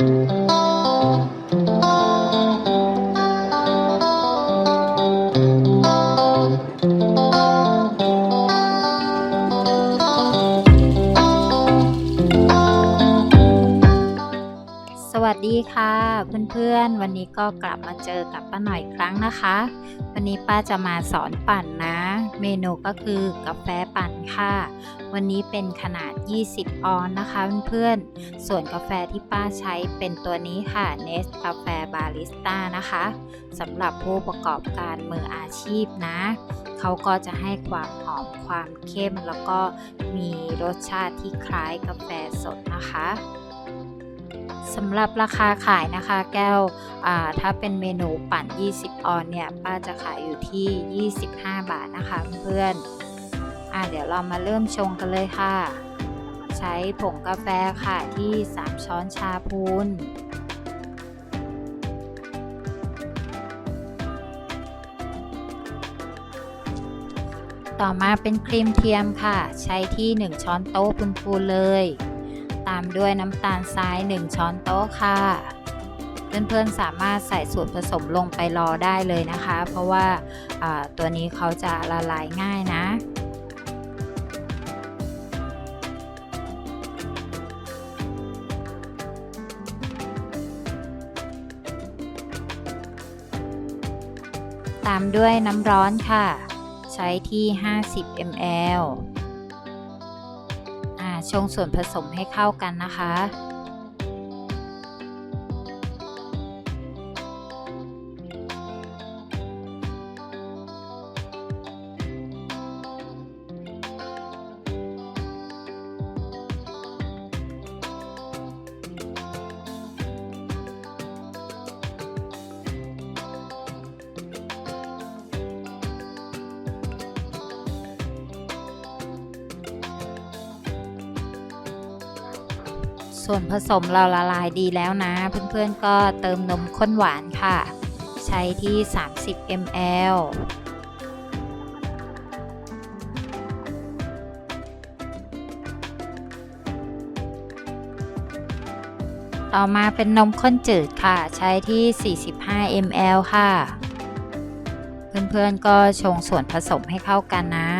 Música สวัสดีค่ะเพื่อนๆ วันนี้ก็กลับมาเจอกับป้าหน่อยครั้งนะคะ วันนี้ป้าจะมาสอนปั่นนะ เมนูก็คือกาแฟปั่นค่ะ วันนี้เป็นขนาด 20 ออนซ์นะคะเพื่อนๆ ส่วนกาแฟที่ป้าใช้เป็นตัวนี้ค่ะเนสกาแฟบาริสต้านะคะสำหรับผู้ประกอบการมืออาชีพนะ เขาก็จะให้ความหอมความเข้มแล้วก็มีรสชาติที่คล้ายกาแฟสดนะคะ สำหรับราคาขายนะคะแก้วถ้าเป็นเมนูปั่น 20 ออนเนี่ย ป้าจะขายอยู่ที่ 25 บาทนะคะเพื่อนอ่าเดี๋ยวเรามาเริ่มชงกันเลยค่ะ ใช้ผงกาแฟค่ะที่ 3 ช้อนชาพูนต่อมาเป็นครีมเทียมค่ะ ใช้ที่ 1 ช้อนโต๊ะพูนๆเลย ตามด้วยน้ำตาลทราย 1 ช้อนโต๊ะค่ะ เพื่อนๆสามารถใส่ส่วนผสมลงไปรอได้เลยนะคะ เพราะว่าตัวนี้เขาจะละลายง่ายนะตามด้วยน้ำร้อนค่ะ ใช้ที่ 50 ml ชงส่วนผสมให้เข้ากันนะคะ ส่วนผสมเราละลายดีแล้วนะ เพื่อนๆก็เติมนมข้นหวานค่ะ ใช้ที่ 30 ml ต่อมาเป็นนมข้นจืดค่ะ ใช้ที่ 45 ml ค่ะ เพื่อนๆก็ชงส่วนผสมให้เข้ากันนะ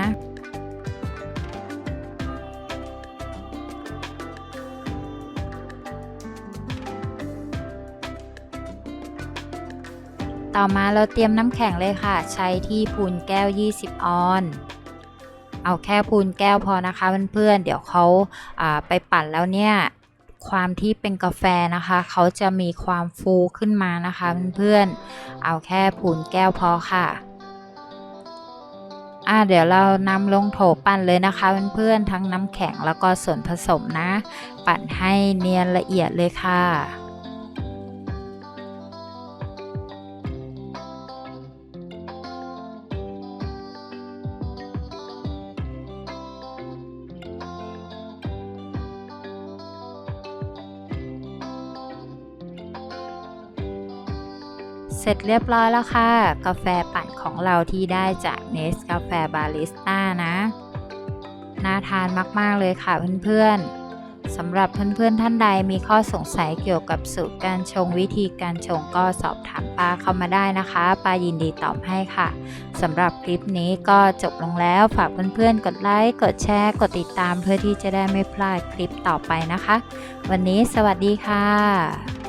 ต่อมาเราเตรียมน้ำแข็งเลยค่ะ ใช้ที่พูนแก้ว 20 ออน เอาแค่พูนแก้วพอนะคะเพื่อนๆเดี๋ยวเขาไปปั่นแล้วเนี่ยความที่เป็นกาแฟนะคะ เขาจะมีความฟูขึ้นมานะคะเพื่อนๆเอาแค่พูนแก้วพอค่ะอ่าเดี๋ยวเรานำลงโถปั่นเลยนะคะเพื่อนๆทั้งน้ำแข็งแล้วก็ส่วนผสมนะ ปั่นให้เนียนละเอียดเลยค่ะ เสร็จเรียบร้อยแล้วค่ะ กาแฟปั่นของเราที่ได้จากเนสกาแฟบาริสต้านะ น่าทานมากๆเลยค่ะเพื่อนๆสำหรับเพื่อนๆท่านใดมีข้อสงสัยเกี่ยวกับสูตรการชงวิธีการชงก็สอบถามป้าเข้ามาได้นะคะป้ายินดีตอบให้ค่ะสำหรับคลิปนี้ก็จบลงแล้วฝากเพื่อนๆ กดไลค์กดแชร์ กดติดตามเพื่อที่จะได้ไม่พลาดคลิปต่อไปนะคะ วันนี้สวัสดีค่ะ